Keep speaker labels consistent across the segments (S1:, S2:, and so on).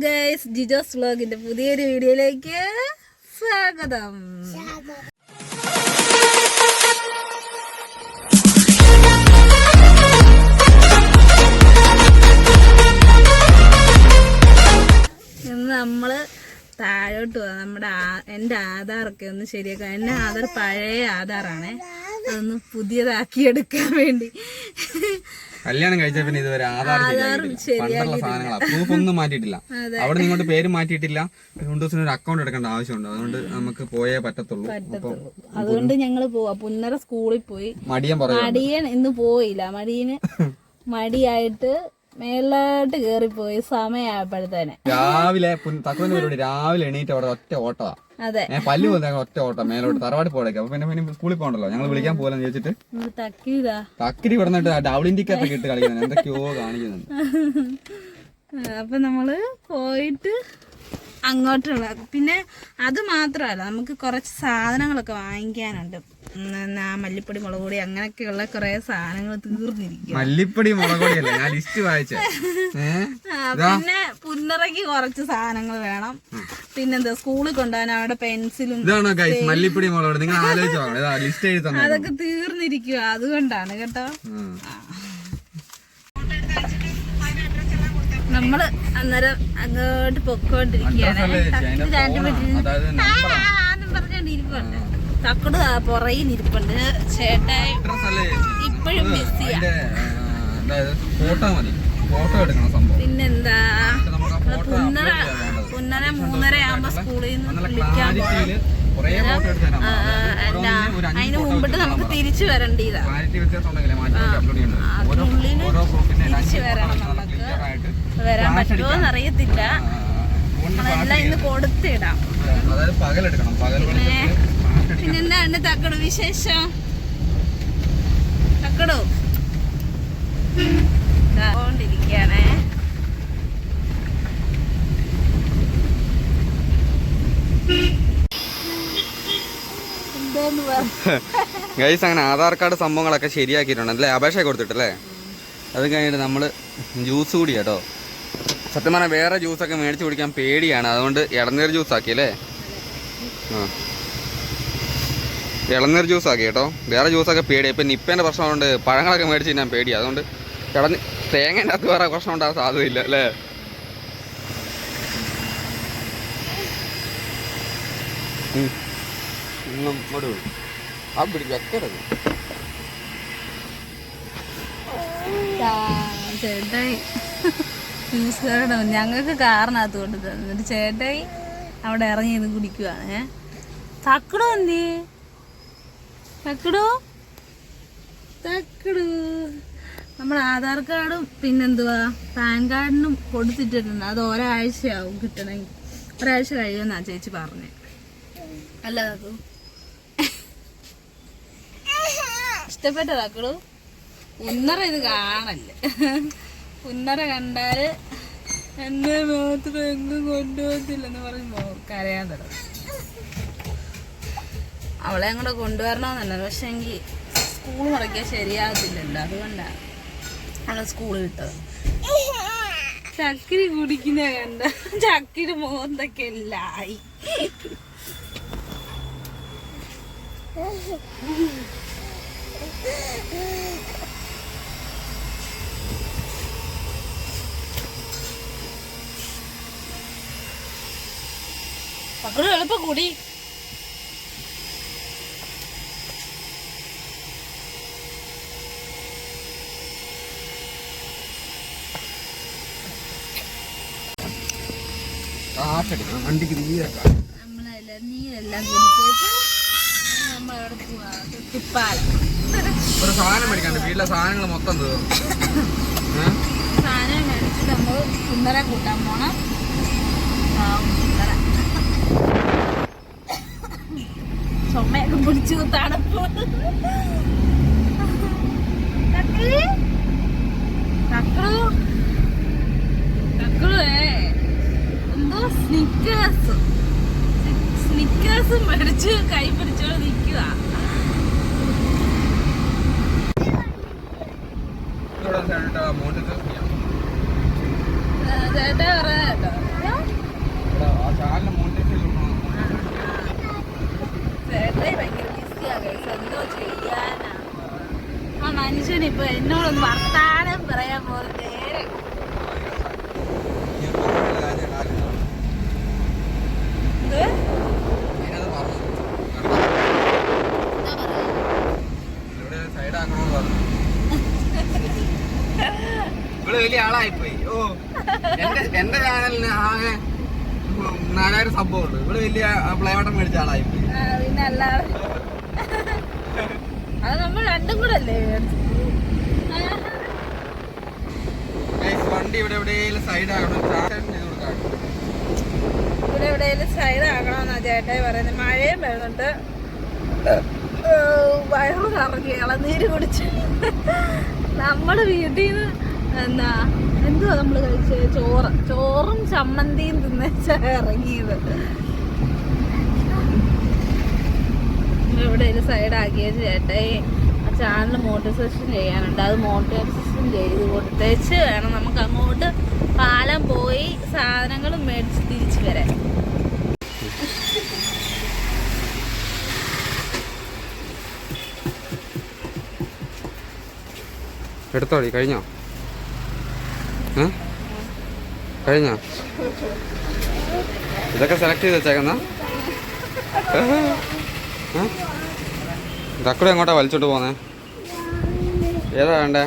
S1: Guys Jijos വ്ലോഗിന്റെ പുതിയൊരു വീഡിയോയിലേക്ക് സ്വാഗതം. ഇന്ന് നമ്മൾ താഴോട്ട് പോവാം നമ്മുടെ എന്റെ ആധാറൊക്കെ ഒന്ന് ശരിയാക്കാം എന്റെ ആധാർ പഴയ ആധാറാണേ. അതൊന്ന് പുതിയതാക്കി എടുക്കാൻ വേണ്ടി.
S2: കല്യാണം കഴിച്ച പിന്നെ ഇതുവരെ ആധാർ. പണ്ടുള്ള സാധനങ്ങളാ. പ്രൂഫ് ഒന്നും മാറ്റിയിട്ടില്ല അവിടെ നിങ്ങളുടെ പേര് മാറ്റിയിട്ടില്ല. രണ്ടു ദിവസം ഒരു അക്കൗണ്ട് എടുക്കേണ്ട ആവശ്യമുണ്ട്. അതുകൊണ്ട് നമുക്ക് പോയേ പറ്റത്തുള്ളൂ.
S1: അതുകൊണ്ട് ഞങ്ങൾ പോവാ. പുന്നര സ്കൂളിൽ പോയി.
S2: മടിയൻ
S1: മടിയൻ ഇന്ന് പോയില്ല. മടിയന് മടിയായിട്ട് മേലോട്ട് കേറിപ്പോയി. സമയമായപ്പോഴത്തേനെ
S2: രാവിലെ തക്കുന്ന പരിപാടി രാവിലെ എണീറ്റ് അവിടെ ഒറ്റ ഏഹ് പല്ല് പോലെ ഒറ്റ ഓട്ടം മേലോട്ട് തറവാട് പോടേക്ക് അപ്പൊ പിന്നെ പിന്നെ സ്കൂളിൽ പോകണ്ടല്ലോ. ഞങ്ങൾ വിളിക്കാൻ പോലെ ചോദിച്ചിട്ട് തക്കിരി ഡബിൾ ടിക്കറ്റ് ഇട്ട് കളിക്കുന്നത് എന്തൊക്കെയോ കാണിക്കുന്നുണ്ട്.
S1: അപ്പൊ നമ്മൾ പോയിട്ട് അങ്ങോട്ടുള്ള പിന്നെ അത് മാത്രമല്ല നമുക്ക് കുറച്ച് സാധനങ്ങളൊക്കെ വാങ്ങിക്കാനുണ്ട്. മല്ലിപ്പൊടി മുളക് പൊടി അങ്ങനെയൊക്കെയുള്ള കുറെ സാധനങ്ങൾ തീർന്നിരിക്കും
S2: മല്ലിപ്പൊടി മുളകൊടിയല്ല ഞാൻ ലിസ്റ്റ് വായിച്ചേ.
S1: പിന്നെ പുന്നറയ്ക്ക് കുറച്ച് സാധനങ്ങൾ വേണം. പിന്നെന്താ സ്കൂളിൽ കൊണ്ടുപോകാൻ അവിടെ പെൻസിലും
S2: ഇതാണോ ഗൈസ് മല്ലിപ്പൊടി മുളക് നിങ്ങൾ ആലോചിച്ച് ലിസ്റ്റ് എഴുതി
S1: അതൊക്കെ തീർന്നിരിക്കുക അതുകൊണ്ടാണ് കേട്ടോ. നമ്മൾ അന്നേരം അങ്ങോട്ട് പൊക്കോണ്ടിരിക്കുകയാണ്.
S2: അതായത്
S1: പറഞ്ഞോണ്ടിരിപ്പുണ്ട് തക്കട് പുറയിൽ ഇരിപ്പുണ്ട്. ചേട്ടായി ഇപ്പോഴും ബിസിയാ പിന്നെന്താ?
S2: പക്ഷെ
S1: പുന്നര മൂന്നര ആകുമ്പോ സ്കൂളിൽ നിന്ന് വിളിക്കാൻ അതിന് മുമ്പിട്ട് നമുക്ക് തിരിച്ചു വരേണ്ടതാ
S2: ഓരോ
S1: തിരിച്ചു വരണം നമുക്ക് വരാൻ പറ്റുമോ എന്നറിയത്തില്ല.
S2: ആ, ഫോണിന്റെ
S1: നമ്മളെല്ലാം ഇന്ന് കൊടുത്തിടാം.
S2: അടിക്കണം.
S1: പിന്നെന്താണ് തക്കട് വിശേഷം? തക്കടോ.
S2: ഗൈസ് അങ്ങനെ ആധാർ കാർഡ് സംഭവങ്ങളൊക്കെ ശരിയാക്കിയിട്ടുണ്ട്. അല്ലേ? അപേക്ഷ കൊടുത്തിട്ടല്ലേ? അത് കഴിഞ്ഞിട്ട് നമ്മൾ ജ്യൂസ് കൂടി കേട്ടോ. സത്യം പറഞ്ഞാൽ വേറെ ജ്യൂസൊക്കെ മേടിച്ച് കുടിക്കാൻ പേടിയാണ്. അതുകൊണ്ട് ഇളനീർ ജ്യൂസ് ആക്കി അല്ലേ? ആ. ഇളനീർ ജ്യൂസ് ആക്കി കേട്ടോ. വേറെ ജ്യൂസൊക്കെ പേടി. ഇപ്പം നിപ്പേന്റെ പ്രശ്നമുണ്ട് പഴങ്ങളൊക്കെ മേടിച്ച് ഞാൻ പേടി അതുകൊണ്ട് ഇളഞ്ഞ് തേങ്ങേന്റെ അകത്ത് വേറെ പ്രശ്നം ഉണ്ടാകാൻ സാധ്യതയില്ല അല്ലേ? ഇങ്ങോട്ട് വിട്. வைக்கிறது
S1: ചേട്ടായി. ഞങ്ങൾക്ക് കാറിനകത്ത് കൊണ്ട് തന്നു എന്നിട്ട് ചേട്ടായി അവിടെ ഇറങ്ങി ഇത് കുടിക്കുവാണ്. തക്കടോ എന്തി? തക്കടോ? തക്കടു. നമ്മുടെ ആധാർ കാർഡും പിന്നെന്തുവാ? പാൻ കാർഡിനും കൊടുത്തിട്ടിട്ടുണ്ട്. അത് ഒരാഴ്ചയാവും കിട്ടണമെങ്കിൽ. ഒരാഴ്ച കഴിയുമെന്നാ ചേച്ചി പറഞ്ഞേ. അല്ല തക്കു ഇഷ്ടപ്പെട്ട തക്കടു ഉന്നറ ഇത് കാണല്ലേ ഉന്നറ കണ്ടാൽ എന്നെ മാത്രം എങ്ങും കൊണ്ടുപോകത്തില്ലെന്ന് പറഞ്ഞ് കരയാൻ തുടങ്ങും. അവളെ അങ്ങോട്ട് കൊണ്ടുവരണമെന്നല്ല പക്ഷെ എങ്കിൽ സ്കൂൾ മുടക്കിയാൽ ശരിയാകത്തില്ലല്ലോ. അതുകൊണ്ടാണ് അവളെ സ്കൂൾ വിട്ടത്. ചക്കിരി കുടിക്കുന്ന കണ്ട ചക്കിരി മോന്തൊക്കെ എല്ലായി. മക്കൾ എളുപ്പം കൂടി.
S2: കാറ്റടിക്കണം. വണ്ടിക്ക്
S1: നമ്മളെല്ലാം നീരെല്ലാം കുടിച്ചേച്ച് നമ്മളവിടെ പോവാ. കുപ്പാലം
S2: ഒരു സാധനം മേടിക്കാണ്ട് വീട്ടിലെ സാധനങ്ങൾ മൊത്തം തീർന്നു?
S1: സാധനം മേടിച്ച് നമ്മൾ സുന്ദര കൂട്ടാൻ പോണം. ചുമയൊക്കെ പിടിച്ചു തണുപ്പ്? തക്കളു, ഏ. എന്തോ സ്നിക്കേഴ്സ് സ്നിക്കേഴ്സ് മേടിച്ച് കൈ പിടിച്ചോണ്ട് നിക്കുക മനുഷ്യനിപ്പോ എന്നോടൊന്ന് വർത്താനം പറയാൻ
S2: പോകുന്നത് വലിയ ആളായിപ്പോയി. ഓ എന്റെ എന്റെ ചാനലിന് ആകെ നാലായിരം സംഭവം ഉണ്ട് ഇവിടെ വലിയ പ്ലേവട്ടം മേടിച്ച
S1: ആളായി അത് നമ്മൾ രണ്ടും കൂടെ അല്ലേ?
S2: വണ്ടി ഇവിടെ എവിടെയെങ്കിലും സൈഡ് ആകണം?
S1: ഇവിടെ എവിടെയെങ്കിലും സൈഡ് ആക്കണമെന്നാ ചേട്ടായി പറയുന്നത് മഴയും വരുന്നുണ്ട് വയറ് കറങ്ങി ഇളനീര് കുടിച്ച്. നമ്മുടെ വീട്ടിൽ നിന്ന് എന്താ എന്തുവാ നമ്മൾ കഴിച്ചത് ചോറ്. ചോറും ചമ്മന്തിയും തിന്നച്ച ഇറങ്ങിയത്. എവിടെയെങ്കിലും സൈഡ് ആക്കിയ ചേട്ടായി ആ ചാനൽ മോട്ടിവേഷൻ ചെയ്യാനുണ്ട്. അത് മോട്ടിവേഷൻ ചെയ്ത് കൊടുത്തേച്ച് വേണം നമുക്ക് അങ്ങോട്ട് പാലം പോയി സാധനങ്ങൾ മേടിച്ച് തിരിച്ചു വരാൻ.
S2: എടുത്തോളി കഴിഞ്ഞോ? കഴിഞ്ഞോ? ഇതൊക്കെ സെലക്ട് ചെയ്ത് വെച്ചേക്കുന്ന. ഇതക്കൂടെ എങ്ങോട്ടാ വലിച്ചോട്ട് പോന്നേ? ഏതാ വേണ്ടേ?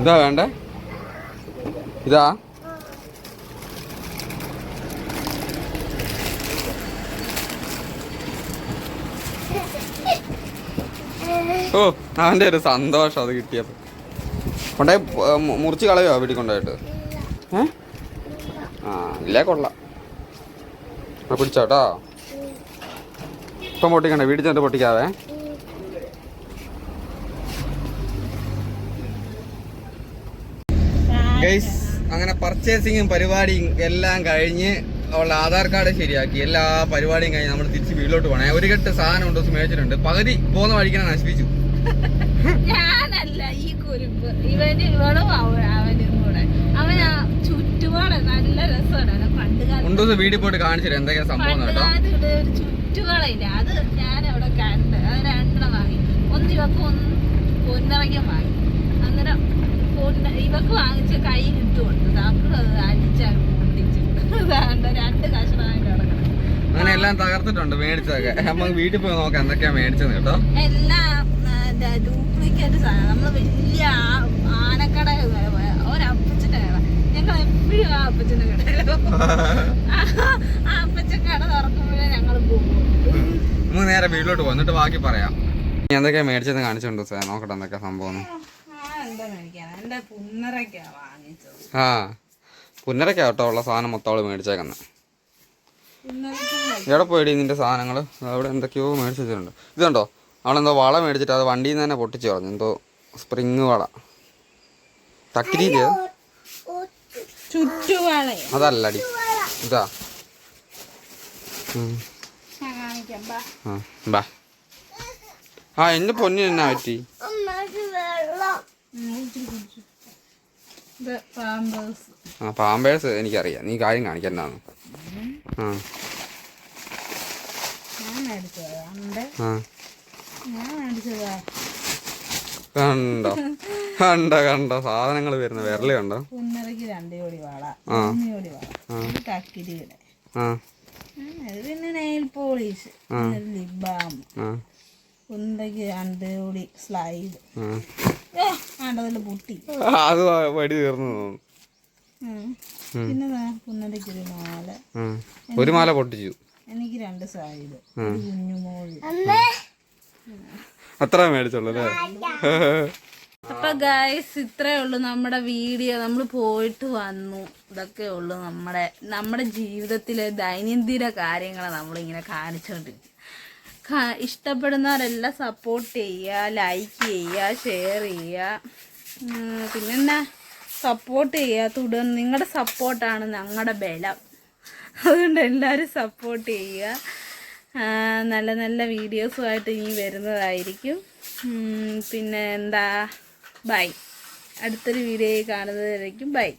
S2: ഇതാ വേണ്ടേ? ഇതാ? ഓ അവന്റെ ഒരു സന്തോഷം അത് കിട്ടിയപ്പോൾ കൊണ്ടേ മുറിച്ച് കളയോ വീട്ടിൽ കൊണ്ടായിട്ട് ആ ഇല്ല കൊള്ളാം. പിടിച്ചോട്ടോ ഇപ്പം പൊട്ടിക്കണ്ടേ വീട്ടിൽ ചെന്നിട്ട് പൊട്ടിക്കാവേ. ഗൈസ് അങ്ങനെ പർച്ചേസിങ്ങും പരിപാടിയും എല്ലാം കഴിഞ്ഞ് അവളുടെ ആധാർ കാർഡ് ശരിയാക്കി എല്ലാ പരിപാടിയും കഴിഞ്ഞ് നമ്മൾ തിരിച്ച് വീട്ടിലോട്ട് പോകണേ. ഒരു കെട്ട് സാധനം ഉണ്ടോ മേടിച്ചിട്ടുണ്ട്. പകുതി പോകുന്ന വഴിക്കാൻ നശിപ്പിച്ചു.
S1: ഞാനല്ല ഈ കുരുപ്പ് ഇവന് ഇവളും അവ- അവനും കൂടെ. അവൻ ആ ചുറ്റുപാട് നല്ല രസമാണ്. പണ്ട് കാലത്ത്
S2: വീട്ടിൽ പോയിട്ട് കാണിച്ചില്ല എന്തൊക്കെയാ സംഭവം
S1: ഒരു ചുറ്റുകളയില്ല. അത് ഞാൻ അവിടെ കണ്ട് അത് രണ്ടെണ്ണം വാങ്ങി. ഒന്ന് ഇവക്ക് ഒന്ന് പൊന്നിറങ്ങി വാങ്ങി. അന്നേരം ഇവക്ക് വാങ്ങിച്ച കൈ കിട്ടുമുണ്ട് താക്കളും അത് അടിച്ചാൽ
S2: അങ്ങനെ എല്ലാം തകർത്തിട്ടുണ്ട് മേടിച്ചതൊക്കെ. നമുക്ക് വീട്ടിൽ പോയി നോക്കാം എന്തൊക്കെയാ മേടിച്ചത് കേട്ടോ.
S1: എല്ലാം ഡ്യൂപ്ലിക്കേറ്റ് സാധനം. നമ്മൾ വലിയ ആനക്കട ഒരപ്പച്ചന്റെ കട. ഞങ്ങൾ എപ്പോഴും ആ അപ്പച്ചന്റെ കടയിലോ ആ അപ്പച്ചൻ കട തുറക്കുമ്പോഴേ ഞങ്ങൾ പോകും.
S2: നമുക്ക് നേരെ വീട്ടിലോട്ട് പോകും. എന്നിട്ട് ബാക്കി പറയാം. ഇനി എന്തൊക്കെയാ മേടിച്ചത് കാണിച്ചോണ്ട് സാർ. നോക്കട്ടെ എന്തൊക്കെയാ സംഭവം ആ. പുന്നരക്കാ കേട്ടോ ഉള്ള സാധനം മൊത്തം അവൾ മേടിച്ചേക്കുന്നത് എവിടെ പോയിടി നിന്റെ സാധനങ്ങൾ അവിടെ എന്തൊക്കെയോ മേടിച്ച് വെച്ചിട്ടുണ്ട്. ഇതുണ്ടോ അവളെന്തോ വള മേടിച്ചിട്ട് അത് വണ്ടിയിൽ നിന്ന് തന്നെ പൊട്ടിച്ച് കളഞ്ഞു. എന്തോ സ്പ്രിങ് വള.
S1: തക്കിരി
S2: അതല്ലടി. ഇതാ.
S1: ബാ.
S2: ആ എന്റെ പൊന്നിനെന്നാ പറ്റി
S1: ഉം, കുടിച്ചു, കുടിച്ചു. ഇത് പാമ്പേഴ്സ്
S2: ആ പാമ്പേഴ്സ് എനിക്കറിയാം. നീ കാര്യം കാണിക്കണ്ടാന്ന് ആ. കണ്ടോ? കണ്ടോ കണ്ടോ? സാധനങ്ങൾ വരുന്ന വിരൽ കണ്ടോ?
S1: പുന്നറയ്ക്ക് രണ്ട് ജോടി വാള. വാള. കക്കിരിയുടെ. പിന്നെ നെയിൽ പോളിഷ്. ലിപ് സ്ലൈഡ്
S2: അത് വടി തീർന്നു
S1: പിന്നെ ഒരു മാല.
S2: പൊട്ടിച്ചു.
S1: എനിക്ക് രണ്ട് സൈഡ്
S2: അത്ര മേടിച്ചുള്ളൂ
S1: അപ്പൊ ഗൈസ് ഇത്രേ ഉള്ളൂ നമ്മുടെ വീഡിയോ നമ്മൾ പോയിട്ട് വന്നു. ഇതൊക്കെ ഉള്ളൂ നമ്മുടെ നമ്മുടെ ജീവിതത്തിലെ ദൈനംദിന കാര്യങ്ങളെ നമ്മളിങ്ങനെ കാണിച്ചോണ്ടിരിക്കും ഇഷ്ടപ്പെടുന്നവരെല്ലാം സപ്പോർട്ട് ചെയ്യുക ലൈക്ക് ചെയ്യുക ഷെയർ ചെയ്യുക. പിന്നെ പിന്നെന്നാ സപ്പോർട്ട് ചെയ്യുക. തുടർന്ന് നിങ്ങളുടെ സപ്പോർട്ടാണ് ഞങ്ങളുടെ ബലം. അതുകൊണ്ട് എല്ലാവരും സപ്പോർട്ട് ചെയ്യുക. നല്ല നല്ല വീഡിയോസുമായിട്ട് ഇനി വരുന്നതായിരിക്കും. പിന്നെ എന്താ ബൈ അടുത്തൊരു വീഡിയോ കാണുന്നതായിരിക്കും ബൈ